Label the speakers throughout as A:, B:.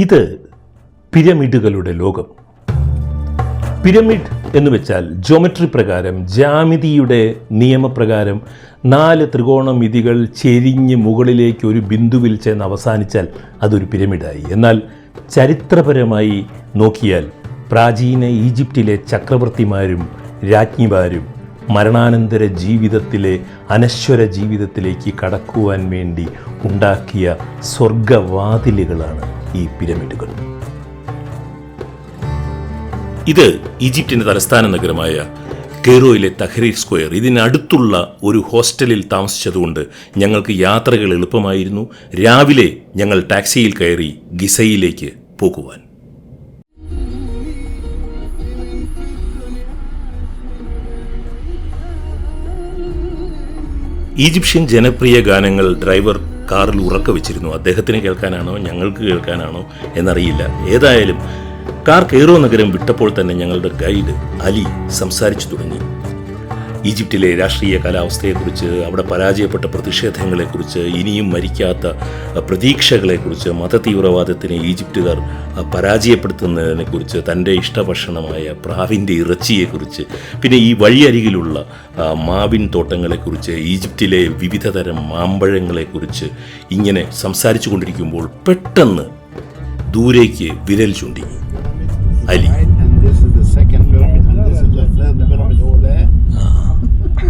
A: ഇത് പിരമിഡുകളുടെ ലോകം. പിരമിഡ് എന്ന് വെച്ചാൽ ജോമെട്രി പ്രകാരം ജാമിതിയുടെ നിയമപ്രകാരം നാല് ത്രികോണമിതികൾ ചെരിഞ്ഞ് മുകളിലേക്ക് ഒരു ബിന്ദുവിൽ ചെന്ന് അവസാനിച്ചാൽ അതൊരു പിരമിഡായി. എന്നാൽ ചരിത്രപരമായി നോക്കിയാൽ പ്രാചീന ഈജിപ്തിലെ ചക്രവർത്തിമാരും രാജ്ഞിമാരും മരണാനന്തര ജീവിതത്തിലെ അനശ്വര ജീവിതത്തിലേക്ക് കടക്കുവാൻ വേണ്ടി ഉണ്ടാക്കിയ സ്വർഗവാതിലുകളാണ് ഈ പിരമിഡുകൾ. ഇത് ഈജിപ്തിന്റെ തലസ്ഥാന നഗരമായ കെയ്റോയിലെ തഹ്രീർ സ്ക്വയർ. ഇതിനടുത്തുള്ള ഒരു ഹോസ്റ്റലിൽ താമസിച്ചതുകൊണ്ട് ഞങ്ങൾക്ക് യാത്രകൾ എളുപ്പമായിരുന്നു. രാവിലെ ഞങ്ങൾ ടാക്സിയിൽ കയറി ഗിസയിലേക്ക് പോകുവാൻ. ഈജിപ്ഷ്യൻ ജനപ്രിയ ഗാനങ്ങൾ ഡ്രൈവർ കാറിൽ ഉറക്ക വെച്ചിരുന്നു. അദ്ദേഹത്തിന് കേൾക്കാനാണോ ഞങ്ങൾക്ക് കേൾക്കാനാണോ എന്നറിയില്ല. ഏതായാലും കാർ കെയ്റോ നഗരം വിട്ടപ്പോൾ തന്നെ ഞങ്ങളുടെ ഗൈഡ് അലി സംസാരിച്ചു തുടങ്ങി. ഈജിപ്തിലെ രാഷ്ട്രീയ കാലാവസ്ഥയെക്കുറിച്ച് അവിടെ പരാജയപ്പെട്ട പ്രതിഷേധങ്ങളെക്കുറിച്ച് ഇനിയും മരിക്കാത്ത പ്രതീക്ഷകളെക്കുറിച്ച് മതതീവ്രവാദത്തിനെ ഈജിപ്തുകാർ പരാജയപ്പെടുത്തുന്നതിനെക്കുറിച്ച് തന്റെ ഇഷ്ടഭക്ഷണമായ പ്രാവിന്റെ ഇറച്ചിയെക്കുറിച്ച് പിന്നെ ഈ വഴിയരികിലുള്ള മാവിൻ തോട്ടങ്ങളെക്കുറിച്ച് ഈജിപ്തിലെ വിവിധതരം മാമ്പഴങ്ങളെക്കുറിച്ച് ഇങ്ങനെ സംസാരിച്ചു കൊണ്ടിരിക്കുമ്പോൾ പെട്ടെന്ന് ദൂരേക്ക് വിരൽ ചൂണ്ടി. Ali.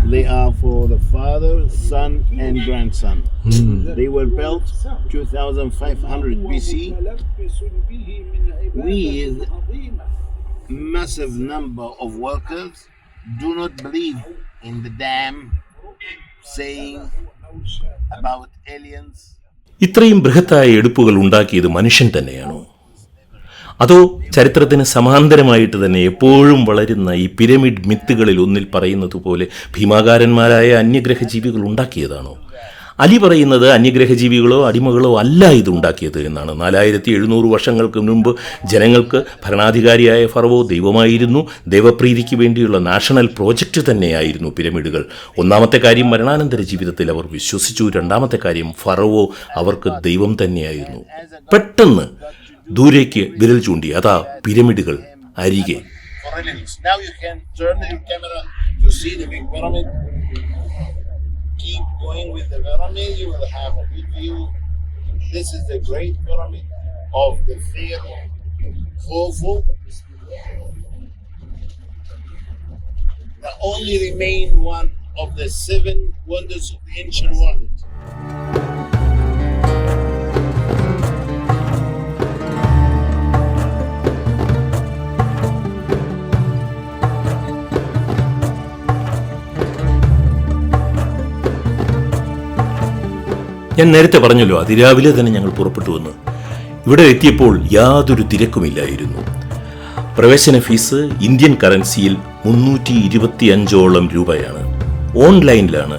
B: They are for the father, son, and grandson. They were built 2500 BC with massive number of workers. Do not believe in the dam saying about aliens.
A: ഇത്രയും ബൃഹത്തായ എടുപ്പുകൾ ഉണ്ടാക്കിയത് മനുഷ്യൻ തന്നെയാണോ അതോ ചരിത്രത്തിന് സമാന്തരമായിട്ട് തന്നെ എപ്പോഴും വളരുന്ന ഈ പിരമിഡ് മിത്തുകളിൽ ഒന്നിൽ പറയുന്നത് പോലെ ഭീമാകാരന്മാരായ അന്യഗ്രഹ ജീവികൾ ഉണ്ടാക്കിയതാണോ? അലി പറയുന്നത് അന്യഗ്രഹ ജീവികളോ അടിമകളോ അല്ല ഇത് ഉണ്ടാക്കിയത് എന്നാണ്. നാലായിരത്തി എഴുന്നൂറ് വർഷങ്ങൾക്ക് മുൻപ് ജനങ്ങൾക്ക് ഭരണാധികാരിയായ ഫറവോ ദൈവമായിരുന്നു. ദൈവപ്രീതിക്ക് വേണ്ടിയുള്ള നാഷണൽ പ്രോജക്റ്റ് തന്നെയായിരുന്നു പിരമിഡുകൾ. ഒന്നാമത്തെ കാര്യം മരണാനന്തര ജീവിതത്തിൽ അവർ വിശ്വസിച്ചു. രണ്ടാമത്തെ കാര്യം ഫറവോ അവർക്ക് ദൈവം തന്നെയായിരുന്നു. പെട്ടെന്ന് ദൂരേക്ക് വിരൽ ചൂണ്ടി അതാ പിരമിഡുകൾ അരികെ
B: for aliens. Now you can turn your camera to see the big pyramid. Keep going with the pyramid, you will have a good view. This is the great pyramid of the Pharaoh Khufu. The only remained one of the seven wonders of the ancient world.
A: ഞാൻ നേരത്തെ പറഞ്ഞല്ലോ അതിരാവിലെ തന്നെ ഞങ്ങൾ പുറപ്പെട്ടു വന്ന്. ഇവിടെ എത്തിയപ്പോൾ യാതൊരു തിരക്കുമില്ലായിരുന്നു. പ്രവേശന ഫീസ് ഇന്ത്യൻ കറൻസിയിൽ മുന്നൂറ്റി ഇരുപത്തി അഞ്ചോളം രൂപയാണ്. ഓൺലൈനിലാണ്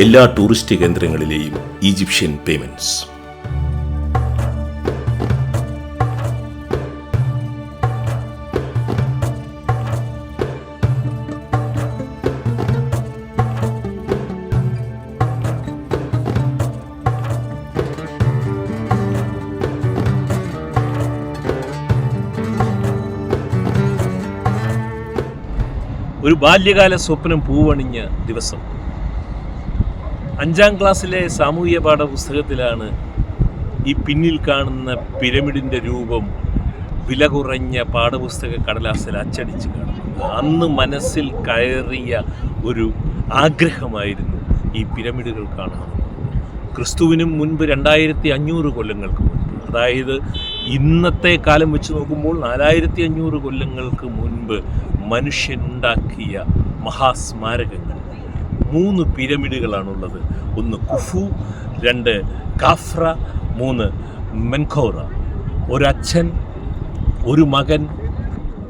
A: എല്ലാ ടൂറിസ്റ്റ് കേന്ദ്രങ്ങളിലെയും ഈജിപ്ഷ്യൻ പേയ്മെന്റ്സ്. ബാല്യകാല സ്വപ്നം പൂവണിഞ്ഞ ദിവസം. അഞ്ചാം ക്ലാസ്സിലെ സാമൂഹ്യ പാഠപുസ്തകത്തിലാണ് ഈ പിന്നിൽ കാണുന്ന പിരമിഡിന്റെ രൂപം വില കുറഞ്ഞ പാഠപുസ്തക കടലാസിൽ അച്ചടിച്ച് കാണുന്നത്. അന്ന് മനസ്സിൽ കയറിയ ഒരു ആഗ്രഹമായിരുന്നു ഈ പിരമിഡുകൾ കാണുന്നത് ക്രിസ്തുവിനും മുൻപ് രണ്ടായിരത്തി അഞ്ഞൂറ് കൊല്ലങ്ങൾക്ക് മുൻപ് അതായത് ഇന്നത്തെ കാലം വെച്ച് നോക്കുമ്പോൾ നാലായിരത്തി അഞ്ഞൂറ് കൊല്ലങ്ങൾക്ക് മുൻപ് മനുഷ്യനുണ്ടാക്കിയ മഹാസ്മാരകങ്ങൾ. മൂന്ന് പിരമിഡുകളാണുള്ളത്. ഒന്ന് കുഫു രണ്ട് കാഫ്ര മൂന്ന് മെൻഖോറ. ഒരച്ഛൻ ഒരു മകൻ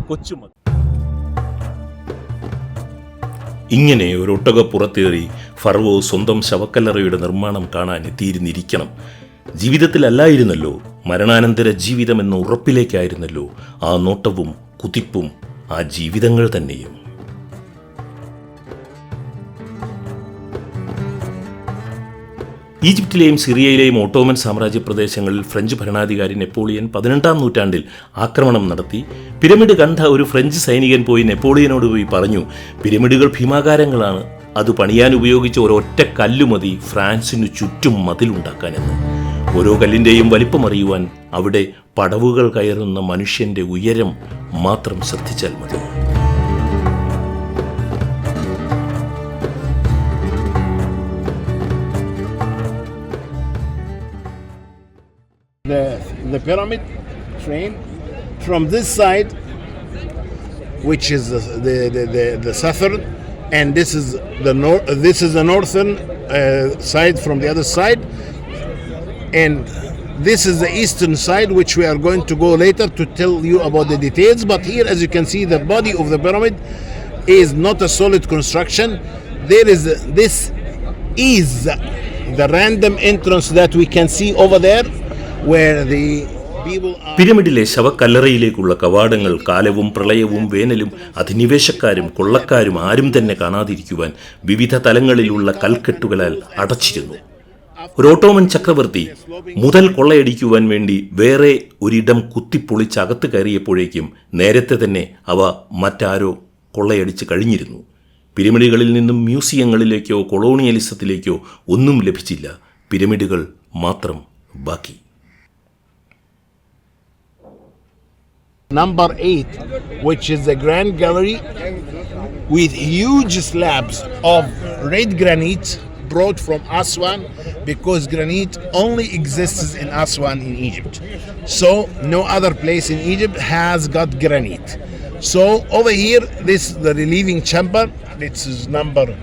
A: കൊച്ചുമകൻ. ഇങ്ങനെ ഒരു ഒട്ടക പുറത്തേറി ഫർവോ സ്വന്തം ശവക്കല്ലറയുടെ നിർമ്മാണം കാണാൻ എത്തിയിരുന്നിരിക്കണം. ജീവിതത്തിലല്ലായിരുന്നല്ലോ. മരണാനന്തര ജീവിതം എന്ന ഉറപ്പിലേക്കായിരുന്നല്ലോ ആ നോട്ടവും കുതിപ്പും ആ ജീവിതങ്ങൾ തന്നെയും. ഈജിപ്തിലെയും സിറിയയിലെയും ഓട്ടോമൻ സാമ്രാജ്യ പ്രദേശങ്ങളിൽ ഫ്രഞ്ച് ഭരണാധികാരി നെപ്പോളിയൻ പതിനെട്ടാം നൂറ്റാണ്ടിൽ ആക്രമണം നടത്തി. പിരമിഡ് കണ്ട ഒരു ഫ്രഞ്ച് സൈനികൻ പോയി നെപ്പോളിയനോട് പോയി പറഞ്ഞു പിരമിഡുകൾ ഭീമാകാരങ്ങളാണ്. അത് പണിയാൻ ഉപയോഗിച്ച ഒരൊറ്റ കല്ലുമതി ഫ്രാൻസിനു ചുറ്റും മതിലുണ്ടാക്കാനെന്ന് ഓരോ കല്ലിന്റെയും വലിപ്പമറിയുവാൻ അവിടെ പടവുകൾ കയറുന്ന മനുഷ്യന്റെ ഉയരം മാത്രം ശ്രദ്ധിച്ചാൽ മതി
B: the the pyramid train from this side, which is the the, the, the, the southern, and this is the north. This is the northern uh, side from the other side, and this is the eastern side, which we are going to go later to tell you about the details. But here, as you can see, the body of the pyramid is not a solid construction. There is this is the random entrance that we can see over there, where the.
A: പിരമിഡിലെ ശവക്കല്ലറയിലേക്കുള്ള കവാടങ്ങൾ കാലവും പ്രളയവും വേനലും അധിനിവേശക്കാരും കൊള്ളക്കാരും ആരും തന്നെ കാണാതിരിക്കുവാൻ വിവിധ തലങ്ങളിലുള്ള കൽക്കെട്ടുകളാൽ അടച്ചിരുന്നു ഒരു Ottoman ചക്രവർത്തി മുതൽ കൊള്ളയടിക്കുവാൻ വേണ്ടി വേറെ ഒരിടം കുത്തിപ്പൊളിച്ച് അകത്ത് കയറിയപ്പോഴേക്കും നേരത്തെ തന്നെ അവ മറ്റാരോ കൊള്ളയടിച്ച് കഴിഞ്ഞിരുന്നു. പിരമിഡുകളിൽ നിന്നും മ്യൂസിയങ്ങളിലേക്കോ കൊളോണിയലിസത്തിലേക്കോ ഒന്നും ലഭിച്ചില്ല. പിരമിഡുകൾ മാത്രം ബാക്കി.
B: Number eight, which is the Grand Gallery with huge slabs of red granite brought from Aswan because granite only exists in Aswan in Egypt. So no other place in Egypt has got granite. So over here, this is the relieving chamber. This is number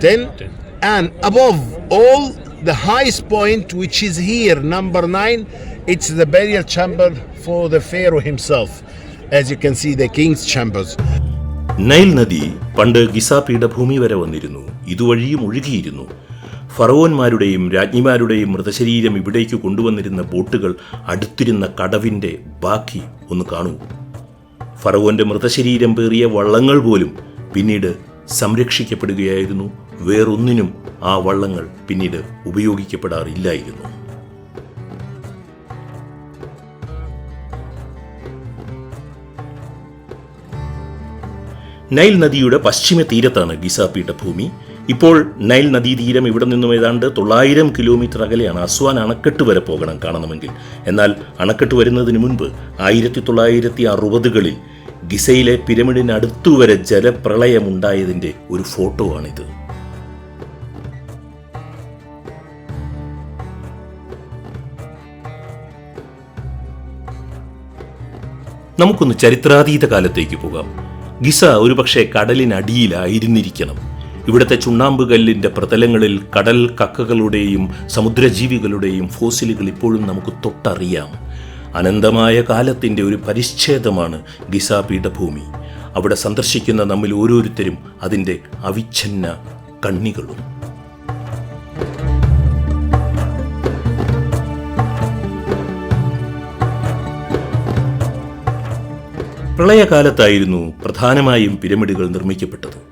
B: 10 and above all the highest point which is here number 9 it's the burial chamber for the pharaoh himself as you can see the king's chambers
A: Nile നദി പണ്ട് Giza പീഠഭൂമി വരെ വന്നിരുന്നു ഇതുവഴിയും ഒഴുകിയിരുന്നു. ഫറവോന്മാരുടെയും രാജ്ഞിമാരുടെയും മൃതശരീരം ഇവിടേക്ക് കൊണ്ടുവന്നിരുന്ന ബോട്ടുകൾ അടുത്തിരുന്ന കടവിന്റെ ബാക്കി ഒന്ന് കാണൂ. ഫറവോന്റെ മൃതശരീരം പേറിയ വള്ളങ്ങൾ പോലും പിന്നീട് സംരക്ഷിക്കപ്പെടുകയായിരുന്നു. വേറൊന്നിനും ആ വള്ളങ്ങൾ പിന്നീട് ഉപയോഗിക്കപ്പെടാറില്ലായിരുന്നു. നൈൽ നദിയുടെ പശ്ചിമ തീരത്താണ് ഗിസ പീഠഭൂമി. ഇപ്പോൾ നൈൽ നദീതീരം ഇവിടെ നിന്നും ഏതാണ്ട് തൊള്ളായിരം കിലോമീറ്റർ അകലെയാണ് അസ്വാൻ അണക്കെട്ട് വരെ പോകണം കാണണമെങ്കിൽ. എന്നാൽ അണക്കെട്ട് വരുന്നതിന് മുൻപ് ആയിരത്തി തൊള്ളായിരത്തി അറുപതുകളിൽ ഗിസയിലെ പിരമിഡിനടുത്തു വരെ ജലപ്രളയമുണ്ടായതിന്റെ ഒരു ഫോട്ടോ ആണിത് നമുക്കൊന്ന് ചരിത്രാതീത കാലത്തേക്ക് പോകാം. ഗിസ ഒരുപക്ഷെ കടലിനടിയിലായിരുന്നിരിക്കണം. ഇവിടുത്തെ ചുണ്ണാമ്പുകല്ലിന്റെ പ്രതലങ്ങളിൽ കടൽ കക്കകളുടെയും സമുദ്രജീവികളുടെയും ഫോസിലുകൾ ഇപ്പോഴും നമുക്ക് തൊട്ടറിയാം. അനന്തമായ കാലത്തിന്റെ ഒരു പരിച്ഛേദമാണ് ഗിസ പീഠഭൂമി അവിടെ സന്ദർശിക്കുന്ന നമ്മിൽ ഓരോരുത്തരും അതിന്റെ അവിച്ഛന്ന കണ്ണികളും. പ്രളയകാലത്തായിരുന്നു പ്രധാനമായും പിരമിഡുകൾ നിർമ്മിക്കപ്പെട്ടത്.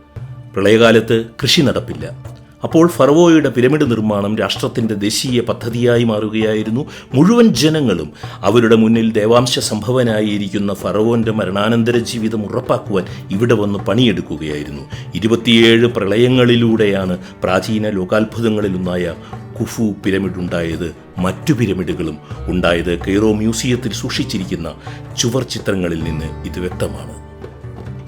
A: പ്രളയകാലത്ത് കൃഷി നടപ്പില്ല. അപ്പോൾ ഫറവോയുടെ പിരമിഡ് നിർമ്മാണം രാഷ്ട്രത്തിന്റെ ദേശീയ പദ്ധതിയായി മാറുകയായിരുന്നു. മുഴുവൻ ജനങ്ങളും അവരുടെ മുന്നിൽ ദേവാംശ സംഭവനായിരിക്കുന്ന ഫറവോന്റെ മരണാനന്തര ജീവിതം ഉറപ്പാക്കുവാൻ ഇവിടെ വന്ന് പണിയെടുക്കുകയായിരുന്നു. ഇരുപത്തിയേഴ് പ്രളയങ്ങളിലൂടെയാണ് പ്രാചീന ലോകാത്ഭുതങ്ങളിലൊന്നായ കുഫു പിരമിഡ് ഉണ്ടായത് മറ്റു പിരമിഡുകളും ഉണ്ടായത് കെയ്റോ മ്യൂസിയത്തിൽ സൂക്ഷിച്ചിരിക്കുന്ന ചുവർ ചിത്രങ്ങളിൽ നിന്ന് ഇത് വ്യക്തമാണ്.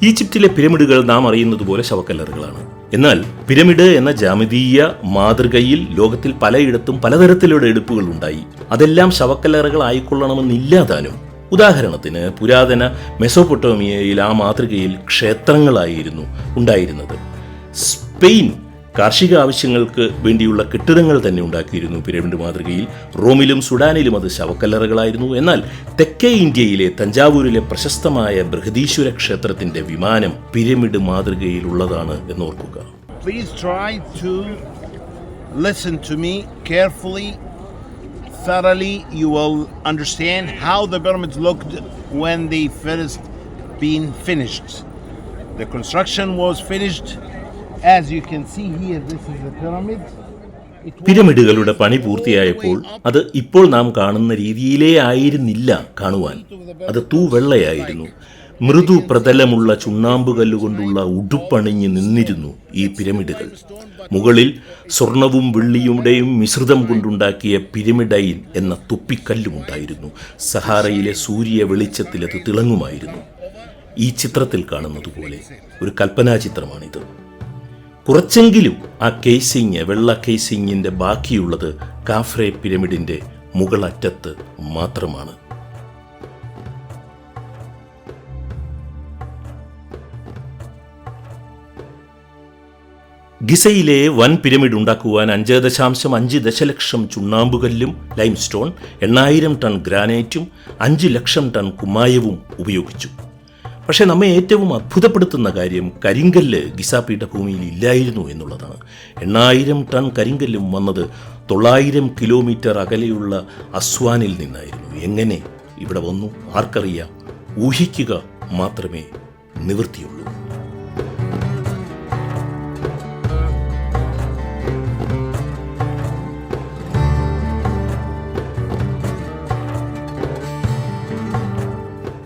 A: ഈജിപ്തിലെ പിരമിഡുകൾ നാം അറിയുന്നത് പോലെ ശവക്കല്ലറുകളാണ്. എന്നാൽ പിരമിഡ് എന്ന ജാമിതീയ മാതൃകയിൽ ലോകത്തിൽ പലയിടത്തും പലതരത്തിലുള്ള എടുപ്പുകൾ ഉണ്ടായി. അതെല്ലാം ശവക്കല്ലറുകൾ ആയിക്കൊള്ളണമെന്നില്ലാതാനും ഉദാഹരണത്തിന് പുരാതന മെസോപ്പൊട്ടോമിയയിൽ ആ മാതൃകയിൽ ക്ഷേത്രങ്ങളായിരുന്നു ഉണ്ടായിരുന്നത്. സ്പെയിൻ കാർഷിക ആവശ്യങ്ങൾക്ക് വേണ്ടിയുള്ള കെട്ടിടങ്ങൾ തന്നെ ഉണ്ടാക്കിയിരുന്നു പിരമിഡ് മാതൃകയിൽ. റോമിലും സുഡാനിലും അത് ശവക്കല്ലറകളായിരുന്നു. എന്നാൽ തെക്കേ ഇന്ത്യയിലെ തഞ്ചാവൂരിലെ പ്രശസ്തമായ ബൃഹദീശ്വര ക്ഷേത്രത്തിന്റെ വിമാനം പിരമിഡ് മാതൃകയിലുള്ളതാണ് എന്നോർക്കുക.
B: Please try to listen to me carefully thoroughly. You will understand how the pyramids looked when they first been finished. The construction was finished.
A: പിരമിഡുകളുടെ പണി പൂർത്തിയായപ്പോൾ അത് ഇപ്പോൾ നാം കാണുന്ന രീതിയിലേ ആയിരുന്നില്ല കാണുവാൻ. അത് തൂവെള്ളയായിരുന്നു. മൃദു പ്രതലമുള്ള ചുണ്ണാമ്പുകല്ലുകൊണ്ടുള്ള ഉടുപ്പണിഞ്ഞ് നിന്നിരുന്നു ഈ പിരമിഡുകൾ. മുകളിൽ സ്വർണവും വെള്ളിയുടെയും മിശ്രിതം കൊണ്ടുണ്ടാക്കിയ പിരമിഡൈൻ എന്ന തുപ്പിക്കല്ലുമുണ്ടായിരുന്നു സഹാറയിലെ സൂര്യ വെളിച്ചത്തിൽ അത് തിളങ്ങുമായിരുന്നു. ഈ ചിത്രത്തിൽ കാണുന്നതുപോലെ ഒരു കൽപ്പനാ ചിത്രമാണിത് കുറച്ചെങ്കിലും ആ കേസിങ് വെള്ള കേസിങ്ങിന്റെ ബാക്കിയുള്ളത് കാഫ്രെ പിരമിഡിന്റെ മുകളറ്റത്ത് മാത്രമാണ്. ഗിസയിലെ വൻ പിരമിഡ് ഉണ്ടാക്കുവാൻ അഞ്ച് ദശാംശം അഞ്ച് ദശലക്ഷം ചുണ്ണാമ്പുകല്ലും ലൈംസ്റ്റോൺ എണ്ണായിരം ടൺ ഗ്രാനൈറ്റും അഞ്ച് ലക്ഷം ടൺ കുമ്മായവും ഉപയോഗിച്ചു. പക്ഷേ നമ്മെ ഏറ്റവും അത്ഭുതപ്പെടുത്തുന്ന കാര്യം കരിങ്കല്ല് ഗിസ ഭൂമിയിൽ ഇല്ലായിരുന്നു എന്നുള്ളതാണ്. എണ്ണായിരം ടൺ കരിങ്കല്ലും വന്നത് തൊള്ളായിരം കിലോമീറ്റർ അകലെയുള്ള അസ്വാനിൽ നിന്നായിരുന്നു. എങ്ങനെ ഇവിടെ വന്നു? ആർക്കറിയാം. ഊഹിക്കുക മാത്രമേ നിവൃത്തിയുള്ളൂ.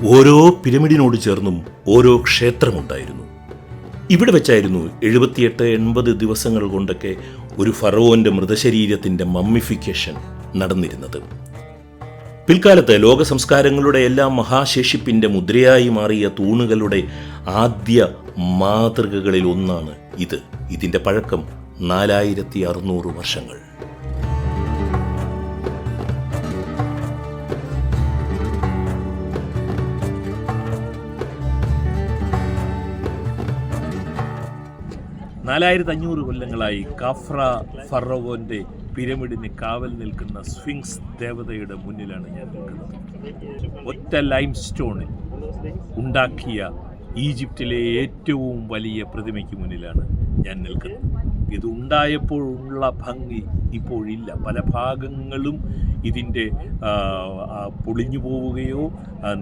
A: ഓരോ പിരമിഡിനോട് ചേർന്നും ഓരോ ക്ഷേത്രമുണ്ടായിരുന്നു. ഇവിടെ വെച്ചായിരുന്നു എഴുപത്തിയെട്ട് എൺപത് ദിവസങ്ങൾ കൊണ്ടൊക്കെ ഒരു ഫറവോന്റെ മൃതശരീരത്തിന്റെ മമ്മിഫിക്കേഷൻ നടന്നിരുന്നത്. പിൽക്കാലത്ത് ലോക സംസ്കാരങ്ങളുടെ എല്ലാം മഹാശേഷിപ്പിന്റെ മുദ്രയായി മാറിയ തൂണുകളുടെ ആദ്യ മാതൃകകളിൽ ഒന്നാണ് ഇത്. ഇതിന്റെ പഴക്കം നാലായിരത്തി അറുന്നൂറ് വർഷങ്ങൾ. നാലായിരത്തി അഞ്ഞൂറ് കൊല്ലങ്ങളായി കാഫ്ര ഫറവോന്റെ പിരമിഡിന് കാവൽ നിൽക്കുന്ന സ്ഫിങ്സ് ദേവതയുടെ മുന്നിലാണ് ഞാൻ നിൽക്കുന്നത്. ഒറ്റ ലൈം സ്റ്റോണിൽ ഉണ്ടാക്കിയ ഈജിപ്തിലെ ഏറ്റവും വലിയ പ്രതിമയ്ക്ക് മുന്നിലാണ് ഞാൻ നിൽക്കുന്നത്. ഇത് ഉണ്ടായപ്പോഴുള്ള ഭംഗി ഇപ്പോഴില്ല. പല ഭാഗങ്ങളും ഇതിന്റെ പൊളിഞ്ഞു പോവുകയോ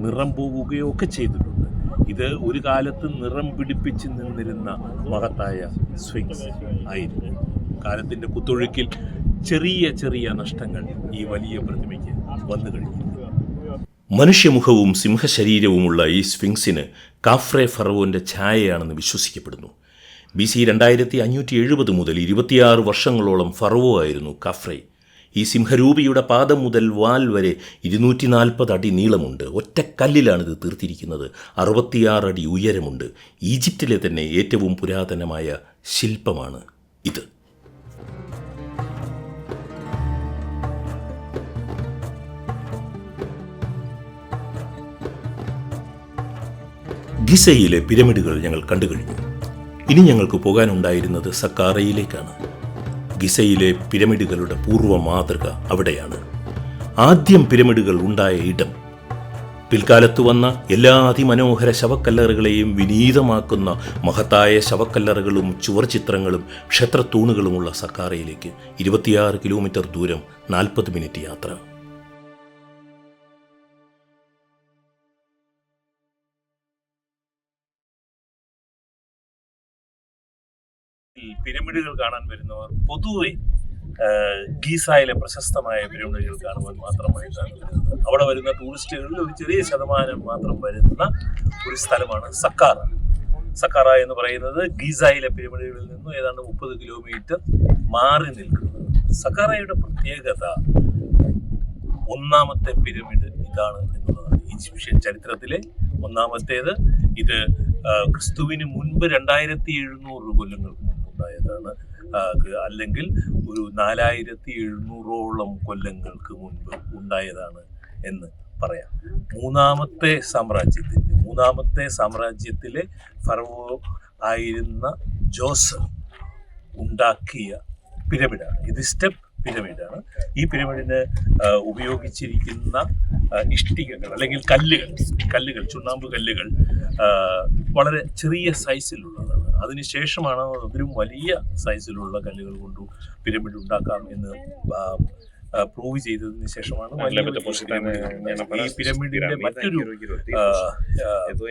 A: നിറം പോവുകയോ ഒക്കെ ചെയ്തിട്ടുണ്ട്. ഇത് ഒരു കാലത്ത് നിറം പിടിപ്പിച്ച് നിന്നിരുന്ന മഹത്തായ സ്വിങ്സ് ആയിരുന്നു. കാലത്തിന്റെ കുത്തൊഴുക്കിൽ ചെറിയ ചെറിയ നഷ്ടങ്ങൾ ഈ വലിയ പ്രതിമയ്ക്ക് വന്നു കഴിഞ്ഞു മനുഷ്യമുഖവും സിംഹശരീരവുമുള്ള ഈ സ്ഫിങ്സിന് കാഫ്രെ ഫറവോന്റെ ഛായയാണെന്ന് വിശ്വസിക്കപ്പെടുന്നു. ബി സി രണ്ടായിരത്തി അഞ്ഞൂറ്റി എഴുപത് മുതൽ ഇരുപത്തിയാറ് വർഷങ്ങളോളം ഫറവോ ആയിരുന്നു കാഫ്രെ. ഈ സിംഹരൂപിയുടെ പാദം മുതൽ വാൽ വരെ ഇരുന്നൂറ്റി നാൽപ്പത് അടി നീളമുണ്ട്. ഒറ്റക്കല്ലിലാണ് ഇത് തീർത്തിരിക്കുന്നത്. അറുപത്തിയാറ് അടി ഉയരമുണ്ട്. ഈജിപ്തിലെ തന്നെ ഏറ്റവും പുരാതനമായ ശില്പമാണ് ഇത്. ഗിസയിലെ പിരമിഡുകൾ ഞങ്ങൾ കണ്ടുകഴിഞ്ഞു. ഇനി ഞങ്ങൾക്ക് പോകാനുണ്ടായിരുന്നത് സക്കാറയിലേക്കാണ്. ഗിസയിലെ പിരമിഡുകളുടെ പൂർവ മാതൃക അവിടെയാണ്. ആദ്യം പിരമിഡുകൾ ഉണ്ടായ ഇടം പിൽക്കാലത്ത് വന്ന എല്ലാ അതിമനോഹര ശവക്കല്ലറുകളെയും വിനീതമാക്കുന്ന മഹത്തായ ശവക്കല്ലറുകളും ചുവർചിത്രങ്ങളും ക്ഷേത്രത്തൂണുകളുമുള്ള സക്കാറയിലേക്ക് ഇരുപത്തിയാറ് കിലോമീറ്റർ ദൂരം നാൽപ്പത് മിനിറ്റ് യാത്ര. പിരമിഡുകൾ കാണാൻ വരുന്നവർ പൊതുവെ ഗീസായിലെ പ്രശസ്തമായ പിരമിഡുകൾ കാണുവാൻ മാത്രമായിട്ടാണ് വരുന്നത്. അവിടെ വരുന്ന ടൂറിസ്റ്റുകളിൽ ഒരു ചെറിയ ശതമാനം മാത്രം വരുന്ന ഒരു സ്ഥലമാണ് സക്കാറ. സക്കാറ എന്ന് പറയുന്നത് ഗീസായിലെ പിരമിഡുകളിൽ നിന്നും ഏതാണ്ട് മുപ്പത് കിലോമീറ്റർ മാറി നിൽക്കുന്നത്. സക്കാറയുടെ പ്രത്യേകത ഒന്നാമത്തെ പിരമിഡ് ഇതാണ് എന്നുള്ളതാണ്. ഈജിപ്ഷ്യൻ ചരിത്രത്തിലെ ഒന്നാമത്തേത്. ഇത് ക്രിസ്തുവിന് മുൻപ് രണ്ടായിരത്തി എഴുന്നൂറ് കൊല്ലങ്ങൾക്ക് ക- അല്ലെങ്കിൽ ഒരു നാലായിരത്തി എഴുന്നൂറോളം കൊല്ലങ്ങൾക്ക് മുൻപ് ഉണ്ടായതാണ് എന്ന് പറയാം. മൂന്നാമത്തെ സാമ്രാജ്യത്തിന്റെ മൂന്നാമത്തെ സാമ്രാജ്യത്തിലെ ഫറവോ ആയിരുന്ന ജോസഫ് ഉണ്ടാക്കിയ പിരമിഡാണ്. ഇത് സ്റ്റെപ്പ് പിരമിഡാണ്. ഈ പിരമിഡിന് ഉപയോഗിച്ചിരിക്കുന്ന ഇഷ്ടികകൾ അല്ലെങ്കിൽ കല്ലുകൾ കല്ലുകൾ ചുണ്ണാമ്പ് കല്ലുകൾ വളരെ ചെറിയ സൈസിലുള്ളതാണ്. അതിനുശേഷമാണ് അതിലും വലിയ സൈസിലുള്ള കല്ലുകൾ കൊണ്ടു പിരമിഡ് ഉണ്ടാക്കാം എന്ന് പ്രൂവ് ചെയ്തതിനു ശേഷമാണ് ഈ പിരമിഡിന്റെ മറ്റൊരു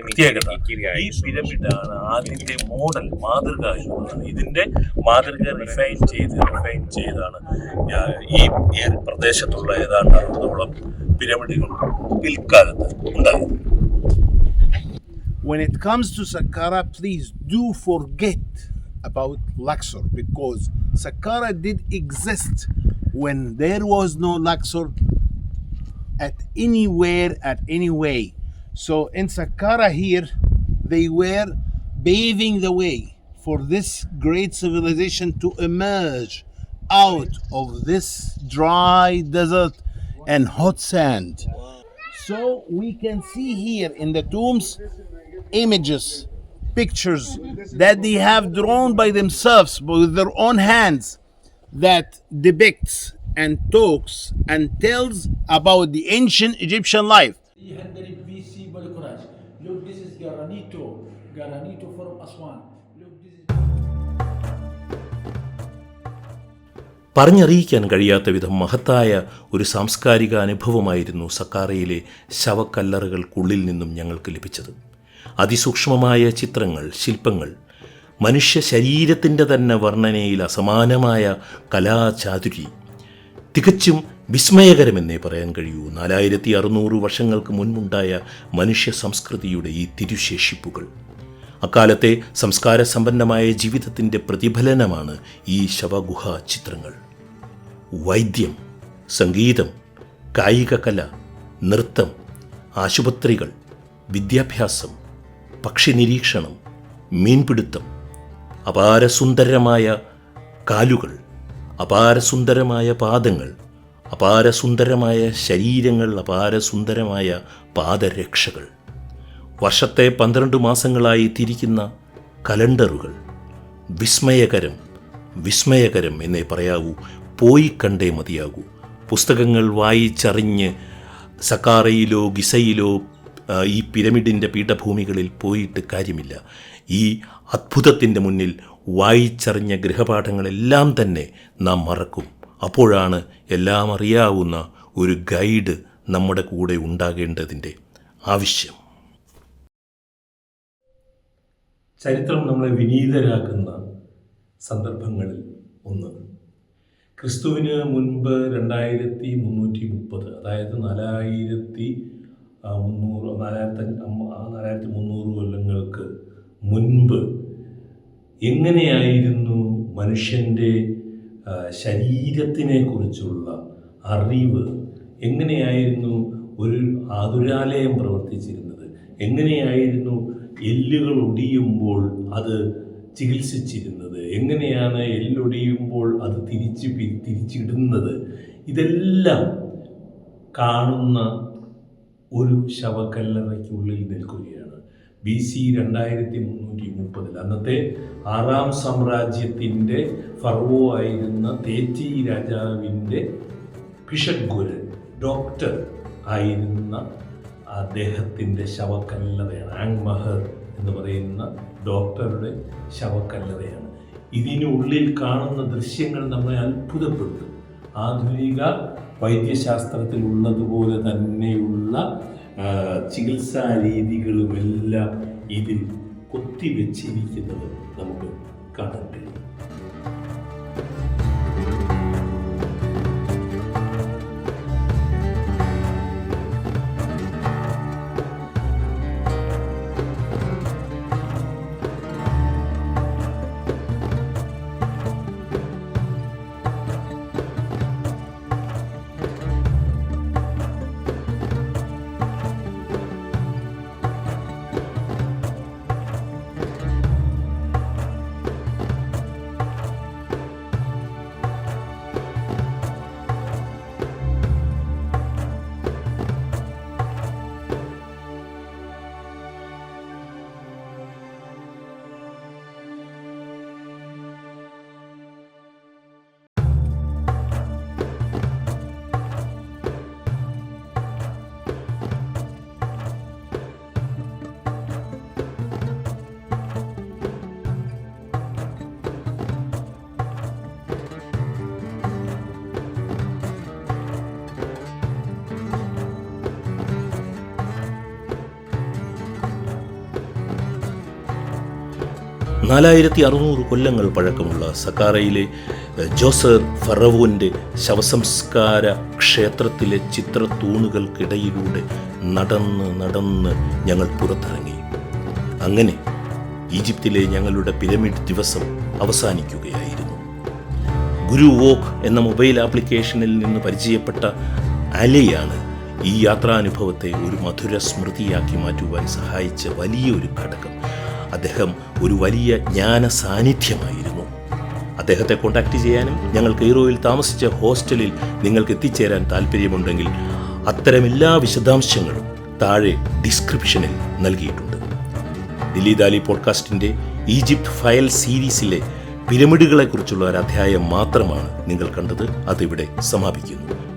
A: പ്രത്യേകത. ഈ പിരമിഡാണ് ആദ്യത്തെ മോഡൽ മാതൃക ഇതിന്റെ മാതൃക റിഫൈൻ ചെയ്ത് റിഫൈൻ ചെയ്താണ്. ഈ പ്രദേശത്തുള്ള ഏതാണ്ട് അറുപതോളം പിരമിഡുകൾ പിൽക്കാലത്ത് ഉണ്ടായത്.
B: When it comes to Saqqara, please do forget about Luxor because Saqqara did exist when there was no Luxor at anywhere, at any way. So in Saqqara here, they were paving the way for this great civilization to emerge out of this dry desert and hot sand. So we can see here in the tombs images, pictures that they have drawn by themselves with their own hands that depicts and talks and tells about the ancient Egyptian life.
C: 300 BC Balkuraj. Look, this is Garanito. Garanito from Aswan.
A: പറഞ്ഞറിയിക്കാൻ കഴിയാത്ത വിധം മഹത്തായ ഒരു സാംസ്കാരിക അനുഭവമായിരുന്നു സക്കാറയിലെ ശവക്കല്ലറുകൾക്കുള്ളിൽ നിന്നും ഞങ്ങൾക്ക് ലഭിച്ചത് അതിസൂക്ഷ്മമായ ചിത്രങ്ങൾ ശില്പങ്ങൾ മനുഷ്യ ശരീരത്തിന്റെ തന്നെ വർണനയിൽ അസമാനമായ കലാചാതുരി. തികച്ചും വിസ്മയകരമെന്നേ പറയാൻ കഴിയൂ. നാലായിരത്തി അറുന്നൂറ് വർഷങ്ങൾക്ക് മുൻപുണ്ടായ മനുഷ്യ സംസ്കൃതിയുടെ ഈ തിരുശേഷിപ്പുകൾ. അക്കാലത്തെ സംസ്കാര സമ്പന്നമായ ജീവിതത്തിന്റെ പ്രതിഫലനമാണ് ഈ ശവഗുഹ ചിത്രങ്ങൾ. വൈദ്യം സംഗീതം കായിക കല നൃത്തം ആശുപത്രികൾ വിദ്യാഭ്യാസം പക്ഷി നിരീക്ഷണം മീൻപിടുത്തം അപാരസുന്ദരമായ കാലുകൾ അപാരസുന്ദരമായ പാദങ്ങൾ അപാരസുന്ദരമായ ശരീരങ്ങൾ അപാരസുന്ദരമായ പാദരക്ഷകൾ. വർഷത്തെ പന്ത്രണ്ട് മാസങ്ങളായി തിരിക്കുന്ന കലണ്ടറുകൾ. വിസ്മയകരം വിസ്മയകരം എന്നേ പറയാവൂ. പോയി കണ്ടേ മതിയാകൂ. പുസ്തകങ്ങൾ വായിച്ചറിഞ്ഞ് സക്കാറയിലോ ഗിസയിലോ ഈ പിരമിഡിന്റെ പീഠഭൂമികളിൽ പോയിട്ട് കാര്യമില്ല. ഈ അത്ഭുതത്തിന്റെ മുന്നിൽ വായിച്ചറിഞ്ഞ ഗൃഹപാഠങ്ങളെല്ലാം തന്നെ നാം മറക്കും. അപ്പോഴാണ് എല്ലാം അറിയാവുന്ന ഒരു ഗൈഡ് നമ്മുടെ കൂടെ ഉണ്ടാകേണ്ടതിന്റെ ആവശ്യം. ചരിത്രം നമ്മളെ വിനീതരാക്കുന്ന സന്ദർഭങ്ങളിൽ ഒന്ന്. ക്രിസ്തുവിന് മുൻപ് രണ്ടായിരത്തി മുന്നൂറ്റി മുപ്പത് അതായത് നാലായിരത്തി മുന്നൂറ് നാലായിരത്തി നാലായിരത്തി മുന്നൂറ് കൊല്ലങ്ങൾക്ക് മുൻപ് എങ്ങനെയായിരുന്നു മനുഷ്യന്റെ ശരീരത്തിനെ കുറിച്ചുള്ള അറിവ്? എങ്ങനെയായിരുന്നു ഒരു ആതുരാലയം പ്രവർത്തിച്ചിരുന്നത്? എങ്ങനെയായിരുന്നു എല്ലുകൾ ഒടിയുമ്പോൾ അത് ചികിത്സിച്ചിരുന്നത്? എങ്ങനെയാണ് എല്ലൊടിയുമ്പോൾ അത് തിരിച്ച് തിരിച്ചിടുന്നത്? ഇതെല്ലാം കാണുന്ന ഒരു ശവക്കല്ലറയ്ക്കുള്ളിൽ നിൽക്കുകയാണ്. ബി സി രണ്ടായിരത്തി മുന്നൂറ്റി മുപ്പതിൽ അന്നത്തെ ആറാം സാമ്രാജ്യത്തിന്റെ ഫർവോ ആയിരുന്ന തേറ്റി രാജാവിന്റെ ഭിഷഗ്വരൻ ഡോക്ടർ ആയിരുന്ന അദ്ദേഹത്തിന്റെ ശവക്കല്ലറയാണ്. ആങ് മഹർ എന്ന് പറയുന്ന ഡോക്ടറുടെ ശവക്കല്ലറയാണ്. ഇതിനുള്ളിൽ കാണുന്ന ദൃശ്യങ്ങൾ നമ്മളെ അത്ഭുതപ്പെടുത്തും. ആധുനിക വൈദ്യശാസ്ത്രത്തിൽ ഉള്ളതുപോലെ തന്നെയുള്ള ചികിത്സാ രീതികളുമെല്ലാം ഇതിൽ കൊത്തിവെച്ചിരിക്കുന്നത് നമുക്ക് കാണാൻ കഴിയും. നാലായിരത്തി അറുന്നൂറ് കൊല്ലങ്ങൾ പഴക്കമുള്ള സക്കാറയിലെ ജോസർ ഫറവുവിന്റെ ശവസംസ്കാര ക്ഷേത്രത്തിലെ ചിത്രത്തൂണുകൾക്കിടയിലൂടെ നടന്ന് നടന്ന് ഞങ്ങൾ പുറത്തിറങ്ങി. അങ്ങനെ ഈജിപ്തിലെ ഞങ്ങളുടെ പിരമിഡ് ദിവസം അവസാനിക്കുകയായിരുന്നു. ഗുരു വോക്ക് എന്ന മൊബൈൽ ആപ്ലിക്കേഷനിൽ നിന്ന് പരിചയപ്പെട്ട അലയാണ് ഈ യാത്രാനുഭവത്തെ ഒരു മധുര സ്മൃതിയാക്കി മാറ്റുവാൻ സഹായിച്ച വലിയൊരു ഘടകം. അദ്ദേഹം ഒരു വലിയ ജ്ഞാന സാന്നിധ്യമായിരുന്നു. അദ്ദേഹത്തെ കോൺടാക്റ്റ് ചെയ്യാനും ഞങ്ങൾ കെയ്റോയിൽ താമസിച്ച ഹോസ്റ്റലിൽ നിങ്ങൾക്ക് എത്തിച്ചേരാൻ താല്പര്യമുണ്ടെങ്കിൽ അത്തരം എല്ലാ വിശദാംശങ്ങളും താഴെ ഡിസ്ക്രിപ്ഷനിൽ നൽകിയിട്ടുണ്ട്. ദില്ലി ദാലി പോഡ്കാസ്റ്റിന്റെ ഈജിപ്ത് ഫയൽ സീരീസിലെ പിരമിഡുകളെക്കുറിച്ചുള്ള ഒരു അധ്യായം മാത്രമാണ് നിങ്ങൾ കണ്ടത്. അതിവിടെ സമാപിക്കുന്നു.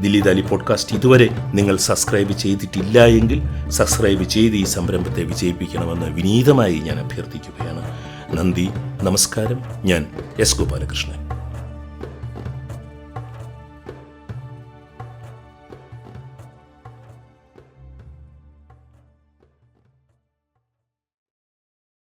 A: ദില്ലി ദാലി പോഡ്കാസ്റ്റ് ഇതുവരെ നിങ്ങൾ സബ്സ്ക്രൈബ് ചെയ്തിട്ടില്ല എങ്കിൽ സബ്സ്ക്രൈബ് ചെയ്ത് ഈ സംരംഭത്തെ വിജയിപ്പിക്കണമെന്ന് വിനീതമായി ഞാൻ അഭ്യർത്ഥിക്കുകയാണ്. നന്ദി നമസ്കാരം. ഞാൻ എസ് ഗോപാലകൃഷ്ണൻ.